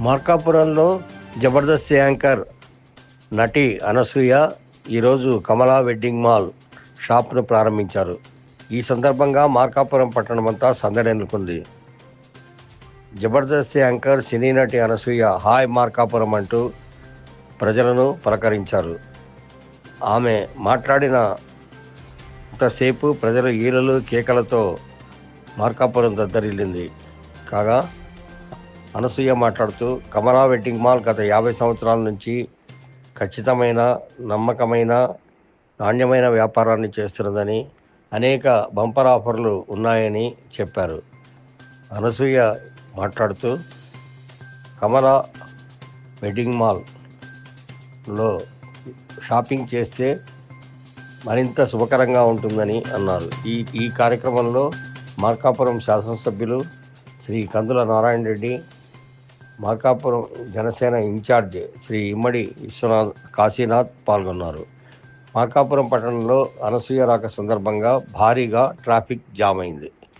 మార్కాపురంలో Jabardasth anchor నటి అనసూయ ఈరోజు కమలా wedding mall షాప్ను ప్రారంభించారు. ఈ సందర్భంగా మార్కాపురం పట్టణమంతా సందడి జబర్దస్త్ యాంకర్ సినీ నటి అనసూయ హాయ్ మార్కాపురం అంటూ ప్రజలను పలకరించారు. ఆమె మాట్లాడిన అంతసేపు ప్రజలు ఈలలు కేకలతో మార్కాపురం దద్దరిల్లింది. కాగా అనసూయ మాట్లాడుతూ కమలా వెడ్డింగ్ మాల్ గత యాభై సంవత్సరాల నుంచి ఖచ్చితమైన నమ్మకమైన నాణ్యమైన వ్యాపారాన్ని చేస్తున్నదని అనేక బంపర్ ఆఫర్లు ఉన్నాయని చెప్పారు. అనసూయ మాట్లాడుతూ కమలా వెడ్డింగ్ మాల్లో షాపింగ్ చేస్తే మరింత శుభకరంగా ఉంటుందని అన్నారు. ఈ ఈ కార్యక్రమంలో మార్కాపురం శాసనసభ్యులు శ్రీ కందుల నారాయణ రెడ్డి మార్కాపురం జనసేన ఇన్ఛార్జ్ శ్రీ ఇమ్మడి విశ్వనాథ్ కాశీనాథ్ పాల్గొన్నారు. మార్కాపురం పట్టణంలో అనసూయ రాక సందర్భంగా భారీగా ట్రాఫిక్ జామ్ అయింది.